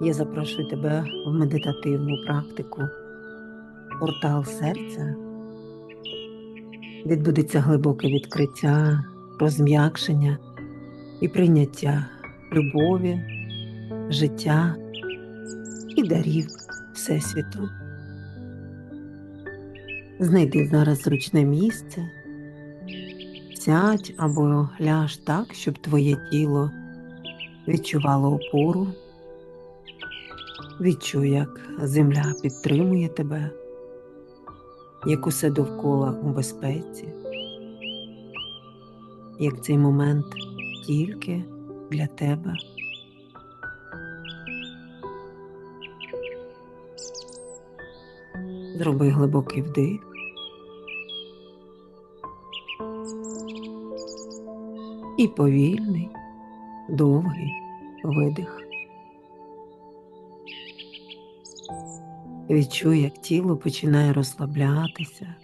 Я запрошую тебе в медитативну практику портал серця. Відбудеться глибоке відкриття, розм'якшення і прийняття любові, життя і дарів Всесвіту. Знайди зараз зручне місце, сядь або ляж так, щоб твоє тіло відчувало опору. Відчуй, як земля підтримує тебе, як усе довкола у безпеці, як цей момент тільки для тебе. Зроби глибокий вдих. І повільний, довгий видих. Відчуй, як тіло починає розслаблятися,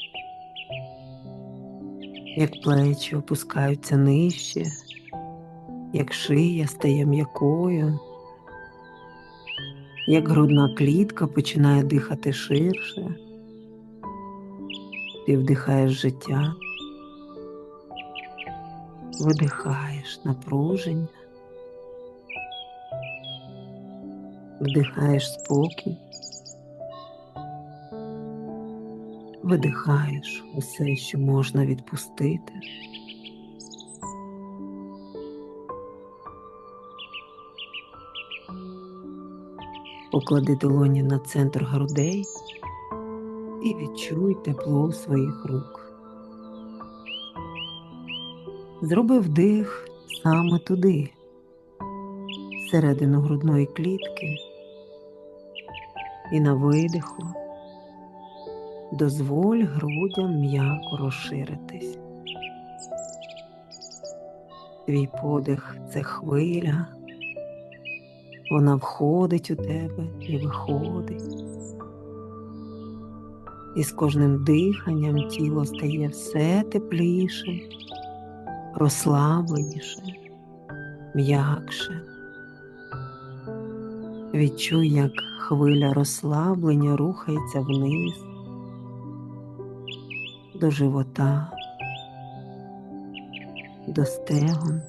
як плечі опускаються нижче, як шия стає м'якою, як грудна клітка починає дихати ширше, ти вдихаєш життя, видихаєш напруження, вдихаєш спокій. Видихаєш усе, що можна відпустити. Поклади долоні на центр грудей і відчуй тепло своїх рук. Зроби вдих саме туди, всередину грудної клітки, і на видиху дозволь грудям м'яко розширитись. Твій подих це хвиля, вона входить у тебе і виходить. І з кожним диханням тіло стає все тепліше, розслабленіше, м'якше. Відчуй, як хвиля розслаблення рухається вниз до живота, до стегон,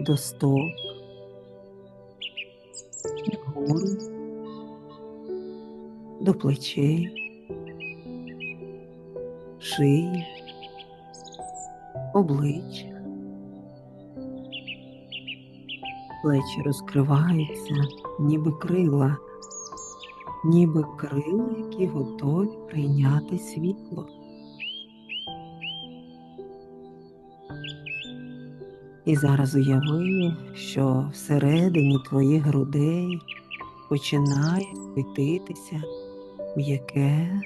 до стоп, вгору, до плечей, шиї, обличчя. Плечі розкриваються, ніби крила ніби крила, які готові прийняти світло. І зараз уяви, що всередині твоїх грудей починає світитися м'яке,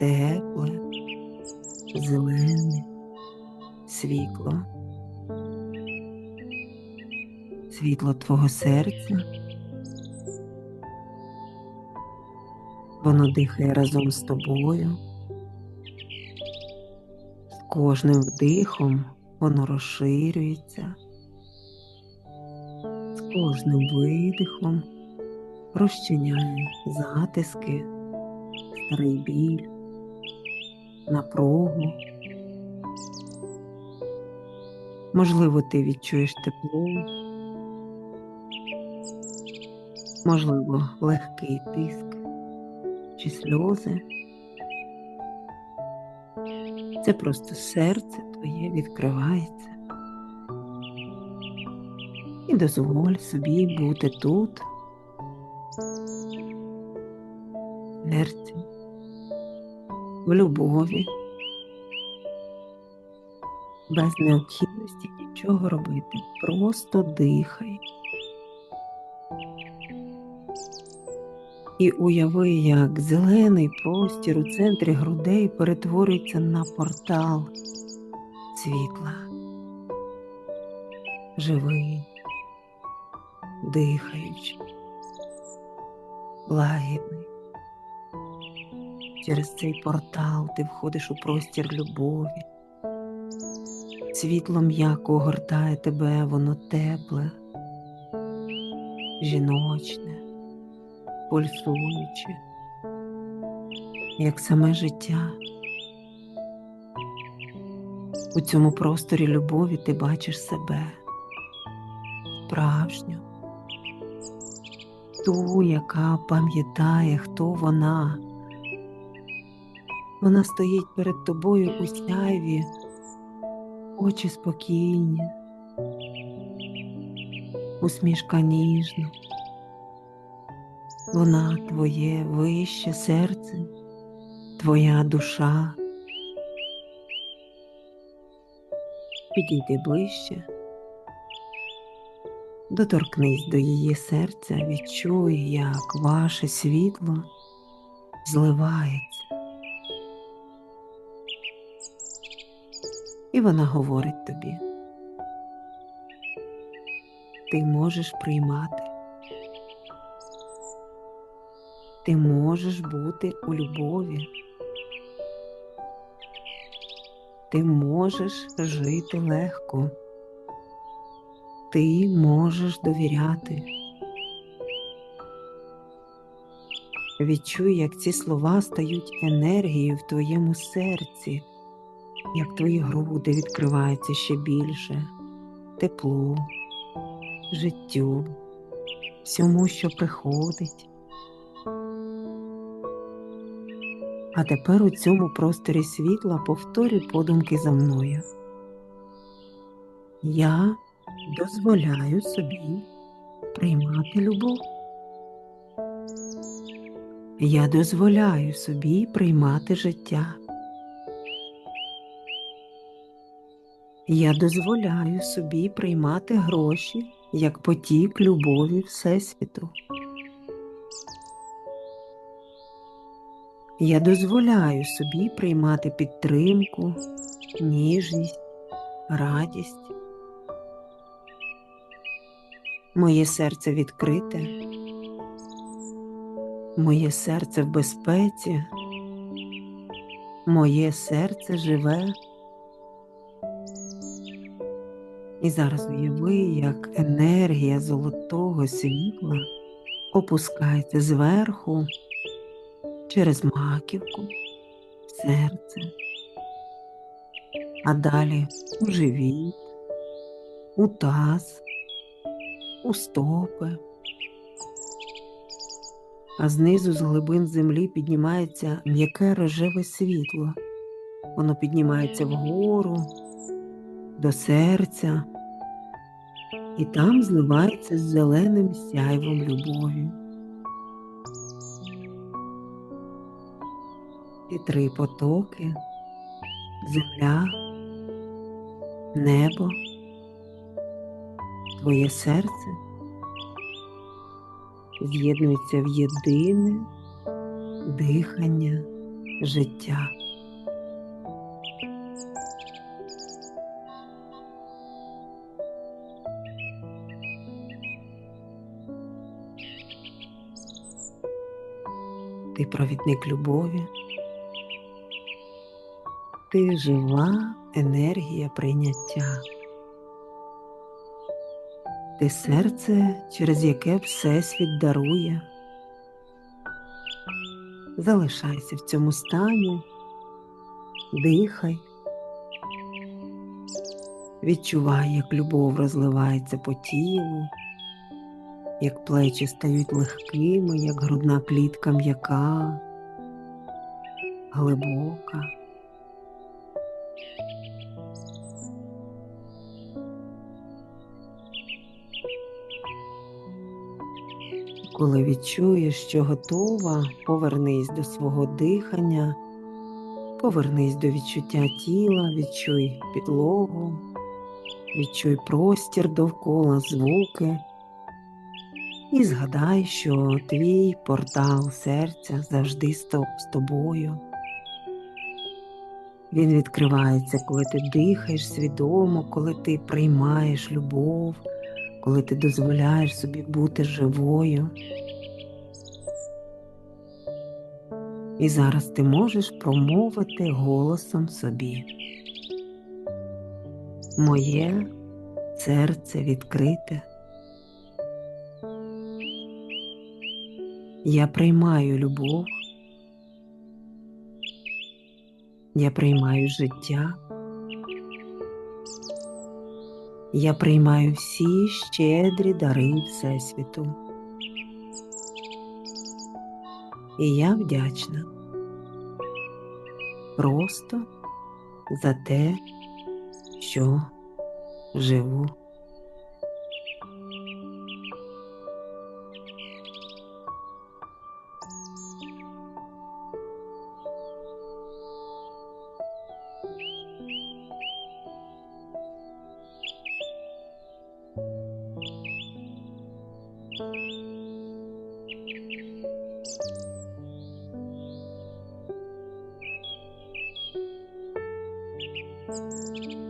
тепле, зелене світло, світло твого серця. Воно дихає разом з тобою. З кожним вдихом воно розширюється, з кожним видихом розчиняє затиски, старий біль, напругу. Можливо, ти відчуєш тепло, можливо, легкий тиск чи сльози. Це просто серце твоє відкривається. І дозволь собі бути тут, серці, в любові, без необхідності нічого робити, просто дихай. І уяви, як зелений простір у центрі грудей перетворюється на портал світла. Живий, дихаючий, лагідний. Через цей портал ти входиш у простір любові. Світло м'яко огортає тебе, воно тепле, жіночне, пульсуюче, як саме життя. У цьому просторі любові ти бачиш себе, справжню, ту, яка пам'ятає, хто вона. Вона стоїть перед тобою у сяйві, очі спокійні, усмішка ніжна. Вона твоє вище серце, твоя душа. Підійди ближче, доторкнись до її серця, відчуй, як ваше світло зливається. І вона говорить тобі, ти можеш приймати, ти можеш бути у любові, ти можеш жити легко, ти можеш довіряти. Відчуй, як ці слова стають енергією в твоєму серці як твої груди відкриваються ще більше, теплу, життю, всьому, що приходить. А тепер у цьому просторі світла повторюй подумки за мною. Я дозволяю собі приймати любов. Я дозволяю собі приймати життя. Я дозволяю собі приймати гроші як потік любові Всесвіту. Я дозволяю собі приймати підтримку, ніжність, радість. Моє серце відкрите, моє серце в безпеці, моє серце живе. І зараз уяви, як енергія золотого світла опускається зверху через маківку, серце, а далі у живіт, у таз, у стопи. А знизу з глибин землі піднімається м'яке рожеве світло. Воно піднімається вгору до серця, і там зливається з зеленим сяйвом любові. І три потоки, земля, небо, твоє серце. З'єднуються в єдине дихання життя. Ти провідник любові, ти жива енергія прийняття, ти серце, через яке Всесвіт дарує. Залишайся в цьому стані, дихай, відчувай, як любов розливається по тілу як плечі стають легкими, як грудна клітка м'яка, глибока. Коли відчуєш, що готова, повернись до свого дихання, повернись до відчуття тіла, відчуй підлогу, відчуй простір довкола звуки. І згадай, що твій портал серця завжди з тобою. Він відкривається, коли ти дихаєш свідомо, коли ти приймаєш любов, коли ти дозволяєш собі бути живою. І зараз ти можеш промовити голосом собі. Моє серце відкрите. Я приймаю любов. Я приймаю життя. Я приймаю всі щедрі дари Всесвіту. І я вдячна просто за те, що живу. Thank you.